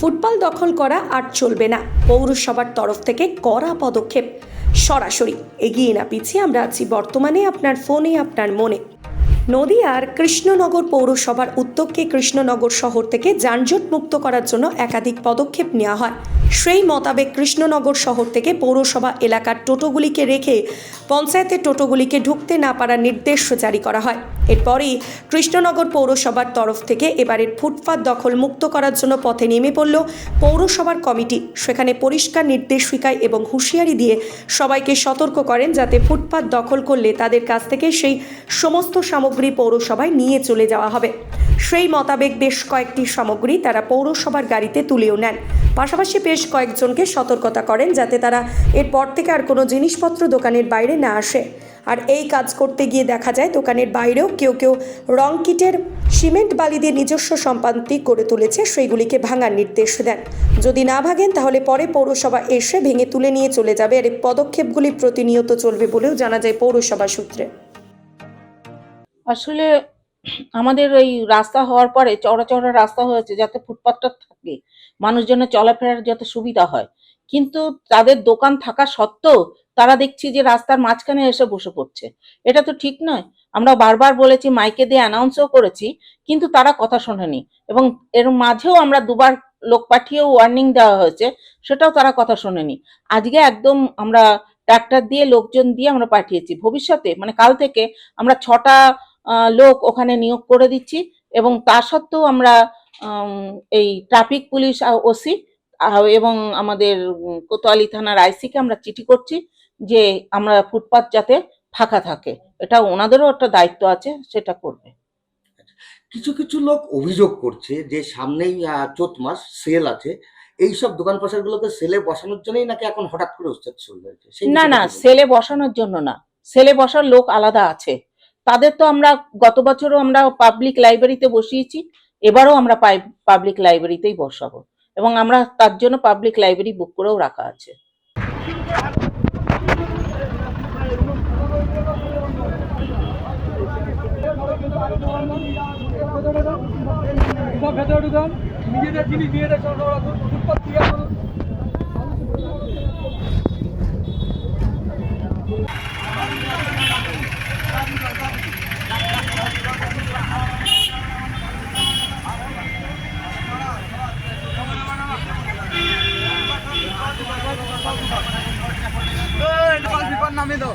Football দখল করা আর চলবে না। পৌরসভার তরফ থেকে কড়া পদক্ষেপ। সরাসরি এগিয়ে না পিছিয়ে আমরা আছি বর্তমানে আপনার ফোনে, আপনার মনে। নদিয়ার কৃষ্ণনগর পৌরসভার উদ্যোগকে কৃষ্ণনগর শহর থেকে যানজট মুক্ত করার জন্য একাধিক পদক্ষেপ নেওয়া হয়। সেই মোতাবেক কৃষ্ণনগর শহর থেকে পৌরসভা এলাকার টোটোগুলিকে রেখে পঞ্চায়েতের টোটোগুলিকে ঢুকতে না পারার নির্দেশ জারি করা হয়। এরপরই কৃষ্ণনগর পৌরসভার তরফ থেকে এবারের ফুটপাত দখল মুক্ত করার জন্য পথে নেমে পড়ল পৌরসভার কমিটি। সেখানে পরিষ্কার নির্দেশিকায় এবং হুঁশিয়ারি দিয়ে সবাইকে সতর্ক করেন যাতে ফুটপাত দখল করলে তাদের কাছ থেকে সেই সমস্ত সামগ্রী পৌরসভায় নিয়ে চলে যাওয়া হবে। সেই মোতাবেক বেশ কয়েকটি সামগ্রী তারা পৌরসভার গাড়িতে তুলেও নেন। পাশাপাশি বেশ কয়েকজনকে সতর্কতা করেন যাতে তারা এরপর থেকে আর কোনো জিনিসপত্র দোকানের বাইরে না আসে। আর এই কাজ করতে গিয়ে দেখা যায় দোকানের বাইরেও কেউ কেউ রং কিটের, সিমেন্ট বালি দিয়ে নিজস্ব সম্পত্তি করে তুলেছে, সেইগুলিকে ভাঙার নির্দেশ দেন। যদি না ভাঙেন, তাহলে পরে পৌরসভা এসে ভেঙে তুলে নিয়ে চলে যাবে। আর এই পদক্ষেপগুলি প্রতিনিয়ত চলবে বলেও জানা যায় পৌরসভা সূত্রে। আসলে আমাদের ওই রাস্তা হওয়ার পরে চওড়া চওড়া রাস্তা হয়েছে যাতে ফুটপাথটা থাকে, মানুষজনের চলাফেরার যাতে সুবিধা হয়। কিন্তু তাদের দোকান থাকা সত্ত্বেও তারা দেখছি যে রাস্তার মাঝখানে এসে বসে পড়ছে। এটা তো ঠিক নয়। আমরা বারবার বলেছি, মাইকে দিয়ে অ্যানাউন্সও করেছি, কিন্তু তারা কথা শোনেনি। এবং এর মাঝেও আমরা দুবার লোক পাঠিয়েও ওয়ার্নিং দেওয়া হয়েছে, সেটাও তারা কথা শোনেনি। আজকে একদম আমরা ট্রাক্টর দিয়ে লোকজন দিয়ে আমরা পাঠিয়েছি। ভবিষ্যতে মানে কাল থেকে আমরা ছটা লোক ওখানে নিয়োগ করে দিচ্ছি এবং তা সত্ত্বেও আমরা এই ট্রাফিক পুলিশ ওসি এবং আমাদের কোতোয়ালি থানার আইসিকে আমরা চিঠি করছি যে আমরা ফুটপাত যাতে ফাঁকা থাকে। এটা ওনাদেরও একটা দায়িত্ব আছে সেটা করবে। কিছু কিছু লোক অভিযোগ করছে যে সামনেই চৈত মাস সেল আছে। এই সব দোকান পাশারগুলোকে সেলে বসানোর জন্যই নাকি এখন হঠাৎ করে উস্তাদ শুরু হয়েছে? না না সেলে বসানোর জন্য না। সেলে বসার লোক আলাদা আছে। তাদের তো আমরা গত বছরও আমরা পাবলিক লাইব্রেরিতে বসিয়েছি, এবারও আমরা পাবলিক লাইব্রেরিতেই বসাবো। এবং আমরা তার জন্য পাবলিক লাইব্রেরি বুক করেও রাখা আছে। নিজেদের জিনিস সব রাখুন ফুটপাত ক্লিয়ার করুন নামে দাও।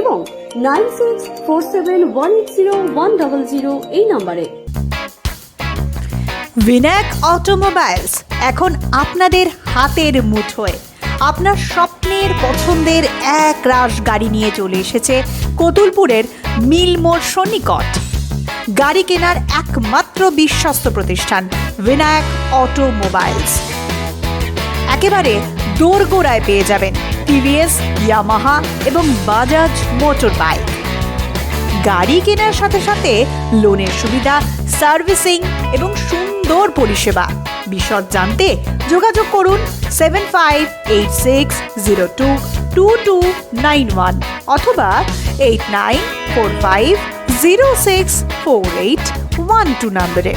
এবং nine six four seven one eight zero one double zero এই নম্বরে। ভিনাক অটোমোবাইলস এখন আপনাদের হাতের মুঠোয়। আপনার স্বপ্নের পছন্দের এক রাশ গাড়ি নিয়ে চলে এসেছে কতুলপুরের মিলমোর সন্নিকট। গাড়ি কেনার একমাত্র বিশ্বস্ত প্রতিষ্ঠান বিনায়ক অটোমোবাইলস। একেবারে দোরগোড়ায় পেয়ে যাবেন টিভিএস, ইয়ামাহা এবং বাজাজ মোটর বাইক গাড়ি কেনার সাথে সাথে লোনের সুবিধা, সার্ভিসিং এবং সুন্দর পরিষেবা। বিশদ জানতে যোগাযোগ করুন seven five eight six zero two two two nine one অথবা eight nine four five zero six four eight one two নম্বরে।